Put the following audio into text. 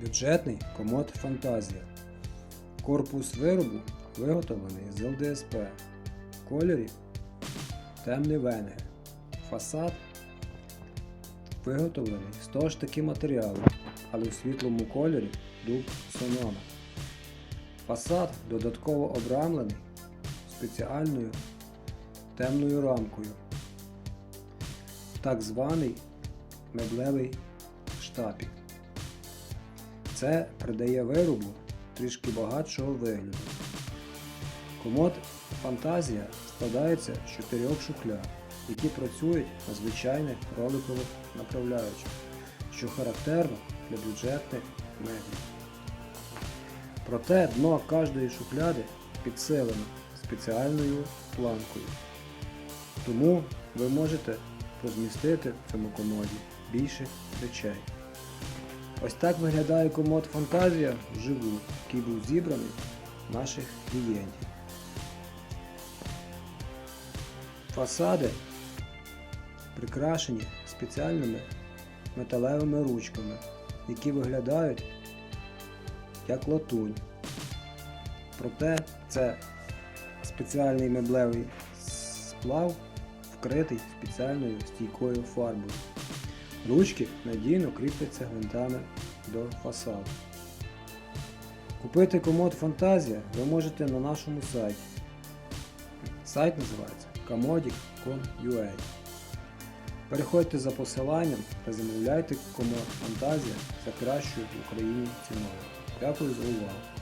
Бюджетний комод Фантазія. Корпус виробу виготовлений з ЛДСП. Кольорі темний венгер. Фасад виготовлений з того ж таки матеріалу, але в світлому кольорі дуб сонома. Фасад додатково обрамлений спеціальною темною рамкою. Так званий меблевий штапік. Це придає виробу трішки багатшого вигляду. Комод Фантазія складається з чотирьох шухляд, які працюють на звичайних роликових направляючих, що характерно для бюджетних меблів. Проте дно кожної шухляди підсилено спеціальною планкою. Тому ви можете розмістити в цьому комоді більше речей. Ось так виглядає комод Фантазія вживу, який був зібраний наших клієнтів. Фасади прикрашені спеціальними металевими ручками, які виглядають як латунь. Проте це спеціальний меблевий сплав, вкритий спеціальною стійкою фарбою. Ручки надійно кріпляться гвинтами до фасаду. Купити комод Фантазія ви можете на нашому сайті. Сайт називається commodic.com.ua Переходьте за посиланням та замовляйте комод Фантазія за кращою в Україні ціною. Дякую за увагу!